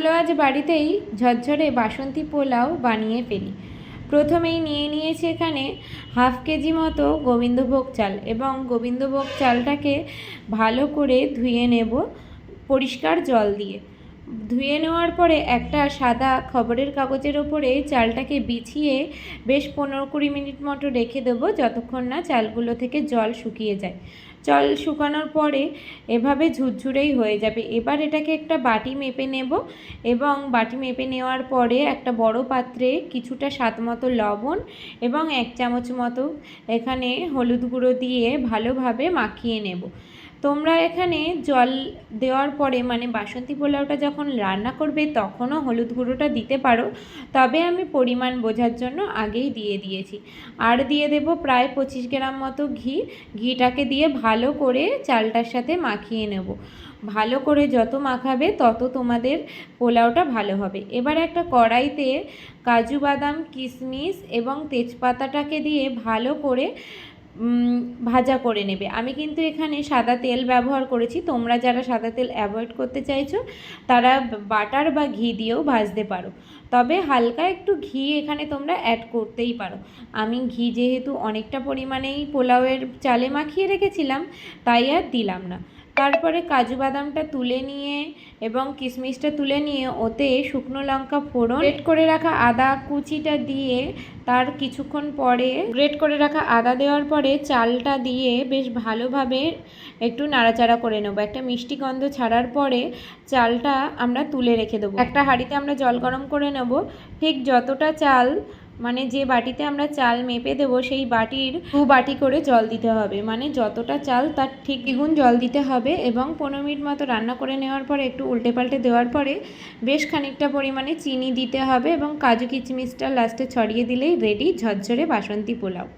চলো আজ বাড়িতেই ঝরঝরে বাসন্তী পোলাও বানিয়ে ফেলি। প্রথমেই নিয়ে নিয়েছি এখানে হাফ কেজি মতো গোবিন্দভোগ চাল এবং গোবিন্দভোগ চালটাকে ভালো করে ধুয়ে নেব পরিষ্কার জল দিয়ে। ধুয়ে নেওয়ার পরে একটা সাদা খবরের কাগজের ওপরে চালটাকে বিছিয়ে বেশ পনেরো কুড়ি মিনিট মতো রেখে দেবো, যতক্ষণ না চালগুলো থেকে জল শুকিয়ে যায়। জল শুকানোর পরে এভাবে ঝুরঝুরেই হয়ে যাবে। এবার এটাকে একটা বাটি মেপে নেব এবং বাটি মেপে নেওয়ার পরে একটা বড় পাত্রে কিছুটা স্বাদ মতো লবণ এবং এক চামচ মতো এখানে হলুদ গুঁড়ো দিয়ে ভালোভাবে মাখিয়ে নেব। তোমরা এখানে জল দেওয়ার পরে মানে বাসন্তী পোলাওটা যখন রান্না করবে, তখনও হলুদ গুঁড়োটা দিতে পারো। তবে আমি পরিমাণ বোঝার জন্য আগেই দিয়ে দিয়েছি। আর দিয়ে দেব প্রায় পঁচিশ গ্রাম মতো ঘি। ঘিটাকে দিয়ে ভালো করে চালটার সাথে মাখিয়ে নেব। ভালো করে যত মাখাবে, তত তোমাদের পোলাওটা ভালো হবে। এবার একটা কড়াইতে কাজু বাদাম, কিশমিশ এবং তেজপাতাটাকে দিয়ে ভালো করে ভাজা করে নেবে। আমি কিন্তু এখানে সাদা তেল ব্যবহার করেছি। তোমরা যারা সাদা তেল অ্যাভয়েড করতে চাইছো, তারা বাটার বা ঘি দিয়েও ভাজতে পারো। তবে হালকা একটু ঘি এখানে তোমরা অ্যাড করতেই পারো। আমি ঘি যেহেতু অনেকটা পরিমাণেই পোলাওয়ের চালে মাখিয়ে রেখেছিলাম, তাই আর দিলাম না। তারপরে কাজু বাদামটা তুলে নিয়ে এবং কিশমিশটা তুলে নিয়ে ওতে শুকনো লঙ্কা ফোড়ন, গ্রেট করে রাখা আদা কুচিটা দিয়ে তার কিছুক্ষণ পরে, গ্রেট করে রাখা আদা দেওয়ার পরে চালটা দিয়ে বেশ ভালোভাবে একটু নাড়াচাড়া করে নেব। একটা মিষ্টি গন্ধ ছাড়ার পরে চালটা আমরা তুলে রেখে দেবো। একটা হাঁড়িতে আমরা জল গরম করে নেব। ঠিক যতটা চাল মানে যে বাটিতে আমরা চাল মেপে দেবো, সেই বাটির দু বাটি করে জল দিতে হবে। মানে যতটা চাল তার ঠিক দ্বিগুণ জল দিতে হবে এবং পনেরো মিনিট মতো রান্না করে নেওয়ার পরে, একটু উল্টে পাল্টে দেওয়ার পরে বেশ খানিকটা পরিমাণে চিনি দিতে হবে এবং কাজু কিচমিচটা লাস্টে ছড়িয়ে দিলেই রেডি ঝরঝরে বাসন্তী পোলাও।